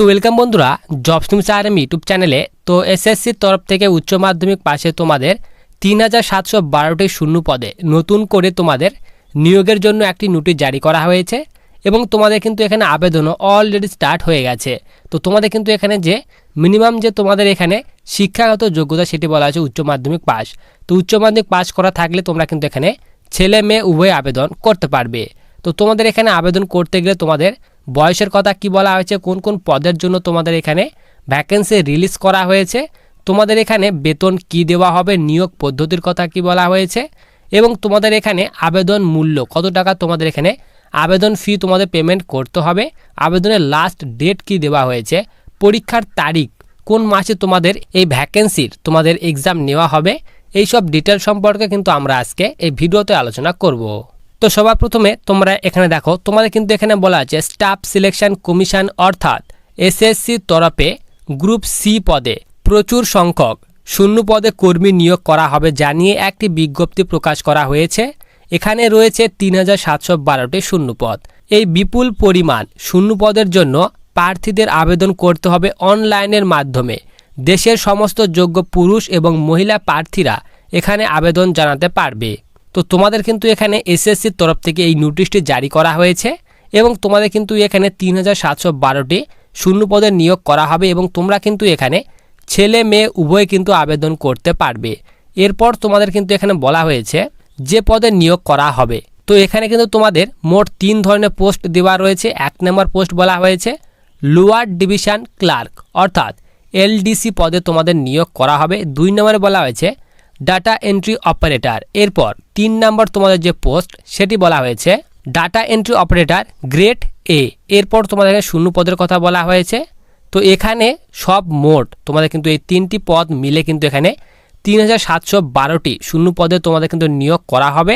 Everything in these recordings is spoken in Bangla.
তো ওয়েলকাম বন্ধুরা জবস নিউজ আরএম ইউটিউব চ্যানেলে তো এসএসসির তরফ থেকে উচ্চ মাধ্যমিক পাশে তোমাদের তিন হাজার সাতশো বারোটি শূন্য পদে নতুন করে তোমাদের নিয়োগের জন্য একটি নোটিশ জারি করা হয়েছে এবং তোমাদের কিন্তু এখানে আবেদনও অলরেডি স্টার্ট হয়ে গেছে। তো তোমাদের কিন্তু এখানে যে মিনিমাম যে তোমাদের এখানে শিক্ষাগত যোগ্যতা সেটি বলা আছে উচ্চ মাধ্যমিক পাস তো উচ্চ মাধ্যমিক পাস করা থাকলে তোমরা কিন্তু এখানে ছেলে মেয়ে উভয় আবেদন করতে পারবে। তো তোমাদের এখানে আবেদন করতে গেলে তোমাদের বয়সের কথা কি বলা হয়েছে? কোন কোন পদের জন্য তোমাদের এখানে ভ্যাকেন্সি রিলিজ করা হয়েছে? তোমাদের এখানে বেতন কি দেওয়া হবে? নিয়োগ পদ্ধতির কথা কি বলা হয়েছে? এবং তোমাদের এখানে আবেদন মূল্য কত টাকা তোমাদের এখানে আবেদন ফি তোমাদের পেমেন্ট করতে হবে? আবেদনের লাস্ট ডেট কি দেওয়া হয়েছে? পরীক্ষার তারিখ কোন মাসে তোমাদের এই ভ্যাকেন্সির তোমাদের এক্সাম নেওয়া হবে? এই সব ডিটেল সম্পর্কে কিন্তু আমরা আজকে এই ভিডিওতে আলোচনা করব। তো সবার প্রথমে তোমরা এখানে দেখো, তোমাদের কিন্তু এখানে বলা আছে স্টাফ সিলেকশন কমিশন অর্থাৎ এসএসসি তরফে গ্রুপ সি পদে প্রচুর সংখ্যক শূন্য পদে কর্মী নিয়োগ করা হবে জানিয়ে একটি বিজ্ঞপ্তি প্রকাশ করা হয়েছে। এখানে রয়েছে তিন হাজার সাতশো বারোটি শূন্য পদ। এই বিপুল পরিমাণ শূন্য পদের জন্য প্রার্থীদের আবেদন করতে হবে অনলাইনের মাধ্যমে। দেশের সমস্ত যোগ্য পুরুষ এবং মহিলা প্রার্থীরা এখানে আবেদন জানাতে পারবে। তো তোমাদের কিন্তু এখানে এসএসসির তরফ থেকে এই নোটিশটি জারি করা হয়েছে এবং তোমাদের কিন্তু এখানে তিন হাজার সাতশো বারোটি শূন্য পদের নিয়োগ করা হবে এবং তোমরা কিন্তু এখানে ছেলে, মেয়ে, উভয় কিন্তু আবেদন করতে পারবে। এরপর তোমাদের কিন্তু এখানে বলা হয়েছে যে পদে নিয়োগ করা হবে। তো এখানে কিন্তু তোমাদের মোট তিন ধরনের পোস্ট দেওয়া রয়েছে। এক নম্বর পোস্ট বলা হয়েছে, লোয়ার ডিভিশন ক্লার্ক, অর্থাৎ এলডিসি পদে তোমাদের নিয়োগ করা হবে। দুই নম্বরে বলা হয়েছে ডাটা এন্ট্রি অপারেটর এরপর তিন নম্বর তোমাদের যে পোস্ট সেটি বলা হয়েছে data entry operator grade A এরপর তোমাদের শূন্য পদের কথা বলা হয়েছে। তো এখানে সব মোট তোমাদের কিন্তু এই তিনটি পদ মিলে কিন্তু এখানে তিন হাজার সাতশো বারোটি শূন্য পদে তোমাদের কিন্তু নিয়োগ করা হবে।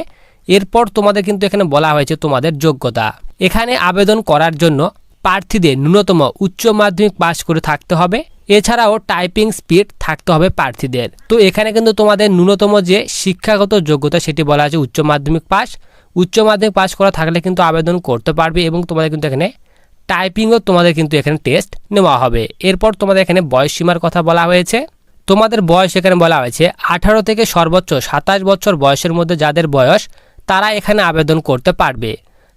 এরপর তোমাদের কিন্তু এখানে বলা হয়েছে তোমাদের যোগ্যতা। এখানে আবেদন করার জন্য প্রার্থীদের ন্যূনতম উচ্চ মাধ্যমিক পাশ করে থাকতে হবে। এছাড়াও টাইপিং স্পিড থাকতে হবে প্রার্থীদের। তো এখানে কিন্তু তোমাদের ন্যূনতম যে শিক্ষাগত যোগ্যতা সেটি বলা আছে উচ্চ মাধ্যমিক পাস। উচ্চ মাধ্যমিক পাস করা থাকলে কিন্তু আবেদন করতে পারবে এবং তোমাদের কিন্তু এখানে টাইপিংও তোমাদের কিন্তু এখানে টেস্ট নেওয়া হবে। এরপর তোমাদের এখানে বয়স সীমার কথা বলা হয়েছে। তোমাদের বয়স এখানে বলা হয়েছে আঠারো থেকে সর্বোচ্চ সাতাশ বছর বয়সের মধ্যে যাদের বয়স, তারা এখানে আবেদন করতে পারবে।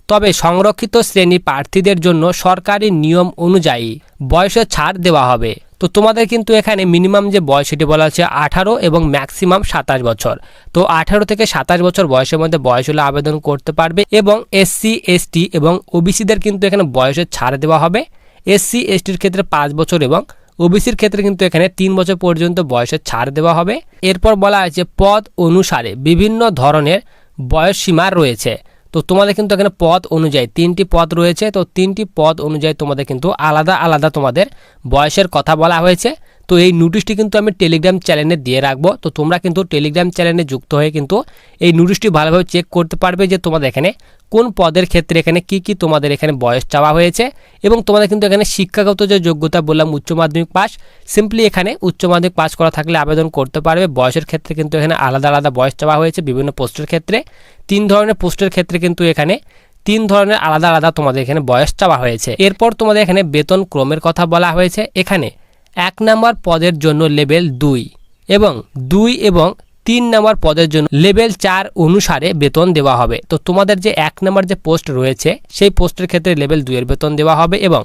তবে সংরক্ষিত শ্রেণি প্রার্থীদের জন্য সরকারি নিয়ম অনুযায়ী বয়সে ছাড় দেওয়া হবে। তো তোমাদের কিন্তু এখানে মিনিমাম যে বয়স সেটি বলা হচ্ছে আঠারো এবং ম্যাক্সিমাম সাতাশ বছর। তো আঠারো থেকে সাতাশ বছর বয়সের মধ্যে বয়স হলে আবেদন করতে পারবে এবং এসসি এসটি এবং ওবিসিদের কিন্তু এখানে বয়সের ছাড় দেওয়া হবে। এসসি এসটির ক্ষেত্রে পাঁচ বছর এবং ওবিসির ক্ষেত্রে কিন্তু এখানে তিন বছর পর্যন্ত বয়সের ছাড় দেওয়া হবে। এরপর বলা হয়েছে পদ অনুসারে বিভিন্ন ধরনের বয়স সীমা রয়েছে। তো তোমাদের কিন্তু এখানে পদ অনুযায়ী তিনটি পদ রয়েছে, তো তিনটি পদ অনুযায়ী তোমাদের কিন্তু আলাদা আলাদা তোমাদের বয়সের কথা বলা হয়েছে। তো এই নোটিশটি কিন্তু আমি টেলিগ্রাম চ্যানেলে দিয়ে রাখব। তো তোমরা কিন্তু টেলিগ্রাম চ্যানেলে যুক্ত হয়ে কিন্তু এই নোটিশটি ভালোভাবে চেক করতে পারবে যে তোমাদের এখানে কোন পদের ক্ষেত্রে এখানে কি কি তোমাদের এখানে বয়স চাওয়া হয়েছে এবং তোমাদের কিন্তু এখানে শিক্ষাগত যে যোগ্যতা বললাম উচ্চ মাধ্যমিক পাস সিম্পলি এখানে উচ্চ মাধ্যমিক পাস করা থাকলে আবেদন করতে পারবে। বয়সের ক্ষেত্রে কিন্তু এখানে আলাদা আলাদা বয়স চাওয়া হয়েছে বিভিন্ন পোস্টের ক্ষেত্রে। তিন ধরনের পোস্টের ক্ষেত্রে কিন্তু এখানে তিন ধরনের আলাদা আলাদা তোমাদের এখানে বয়স চাওয়া হয়েছে। এরপর তোমাদের এখানে বেতন ক্রমের কথা বলা হয়েছে। এখানে এক নম্বর পদের জন্য লেভেল দুই এবং দুই এবং তিন নম্বর পদের জন্য লেভেল চার অনুসারে বেতন দেওয়া হবে। তো তোমাদের যে এক নম্বর যে পোস্ট রয়েছে, সেই পোস্টের ক্ষেত্রে লেভেল দুইয়ের বেতন দেওয়া হবে এবং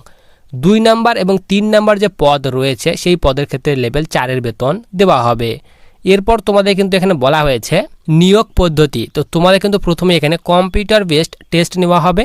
দুই নাম্বার এবং তিন নাম্বার যে পদ রয়েছে, সেই পদের ক্ষেত্রে লেভেল চারের বেতন দেওয়া হবে। এরপর তোমাদের কিন্তু এখানে বলা হয়েছে নিয়োগ পদ্ধতি। তো তোমাদের কিন্তু প্রথমে এখানে কম্পিউটার বেসড টেস্ট নেওয়া হবে।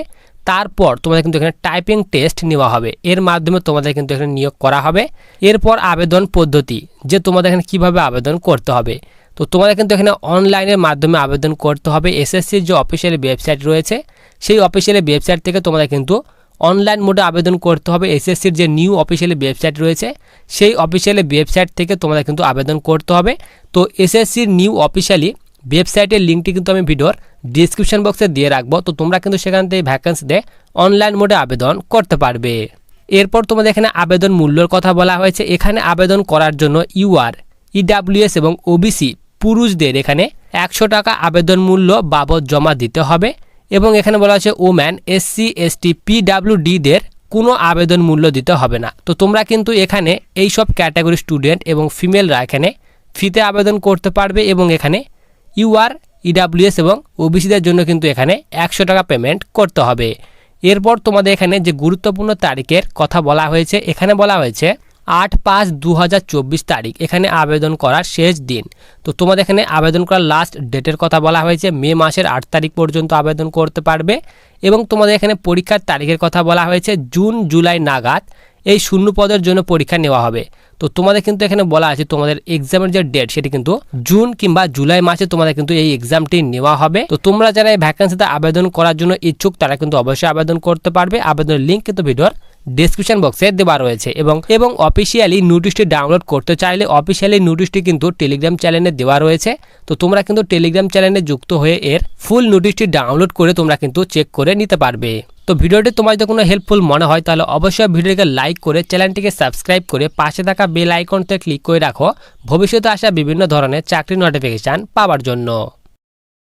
তারপর তোমাদের কিন্তু এখানে টাইপিং টেস্ট নেওয়া হবে। এর মাধ্যমে তোমাদের কিন্তু এখানে নিয়োগ করা হবে। এরপর আবেদন পদ্ধতি, যে তোমাদের এখানে কীভাবে আবেদন করতে হবে। তো তোমাদের কিন্তু এখানে অনলাইনের মাধ্যমে আবেদন করতে হবে। এসএসসির যে অফিসিয়ালি ওয়েবসাইট রয়েছে, সেই অফিসিয়ালি ওয়েবসাইট থেকে তোমাদের কিন্তু অনলাইন মোডে আবেদন করতে হবে। এসএসসির যে নিউ অফিসিয়ালি ওয়েবসাইট রয়েছে, সেই অফিসিয়ালি ওয়েবসাইট থেকে তোমাদের কিন্তু আবেদন করতে হবে। তো এসএসসির নিউ অফিসিয়ালি ওয়েবসাইটের লিঙ্কটি কিন্তু আমি ভিডিওর ডিসক্রিপশন বক্সে দিয়ে রাখব। তো তোমরা কিন্তু সেখান থেকে ভ্যাকেন্সিতে অনলাইন মোডে আবেদন করতে পারবে। এরপর তোমাদের এখানে আবেদন মূল্যর কথা বলা হয়েছে। এখানে আবেদন করার জন্য ইউআর ইডাব্লিউএস এবং ওবিসি পুরুষদের এখানে একশো টাকা আবেদন মূল্য বাবদ জমা দিতে হবে এবং এখানে বলা হয়েছে ওম্যান এসসি এসটি পিডাব্লিউডিদের কোনো আবেদন মূল্য দিতে হবে না। তো তোমরা কিন্তু এখানে এই সব ক্যাটাগরি স্টুডেন্ট এবং ফিমেলরা এখানে ফ্রিতে আবেদন করতে পারবে এবং এখানে ইউআর, ইডাব্লিউএস এবং ওবিসিদের জন্য কিন্তু এখানে একশো টাকা পেমেন্ট করতে হবে। এরপর তোমাদের এখানে যে গুরুত্বপূর্ণ তারিখের কথা বলা হয়েছে, এখানে বলা হয়েছে আট পাঁচ দু তারিখ। এখানে আবেদন করার শেষ দিন। তো তোমাদের এখানে আবেদন করার লাস্ট ডেটের কথা বলা হয়েছে, মে মাসের আট তারিখ পর্যন্ত আবেদন করতে পারবে। এবং তোমাদের এখানে পরীক্ষার তারিখের কথা বলা হয়েছে, জুন, জুলাই নাগাদ এই শূন্য পদের জন্য পরীক্ষা নেওয়া হবে। তো তোমাদের কিন্তু এখানে বলা আছে তোমাদের এক্সামের যে ডেট সেটি কিন্তু জুন কিংবা জুলাই মাসে তোমাদের কিন্তু এই এক্সামটি নেওয়া হবে। তো তোমরা যারা এই ভ্যাকেন্সিতে আবেদন করার জন্য ইচ্ছুক, তারা কিন্তু অবশ্যই আবেদন করতে পারবে। আবেদনের লিঙ্ক কিন্তু ভিডিওর ডেসক্রিপশন বক্সে দেওয়া রয়েছে এবং এবং অফিসিয়ালি নোটিশটি ডাউনলোড করতে চাইলে অফিসিয়ালি নোটিশটি কিন্তু টেলিগ্রাম চ্যানেলে দেওয়া রয়েছে। তো তোমরা কিন্তু টেলিগ্রাম চ্যানেলে যুক্ত হয়ে এর ফুল নোটিশটি ডাউনলোড করে তোমরা কিন্তু চেক করে নিতে পারবে। তো ভিডিওটি তোমার যদি কোনো হেল্পফুল মনে হয়, তাহলে অবশ্যই ভিডিওটিকে লাইক করে চ্যানেলটিকে সাবস্ক্রাইব করে পাশে থাকা বেল আইকনতে ক্লিক করে রাখো। ভবিষ্যতে আসা বিভিন্ন ধরনের চাকরি নোটিফিকেশান পাওয়ার জন্য।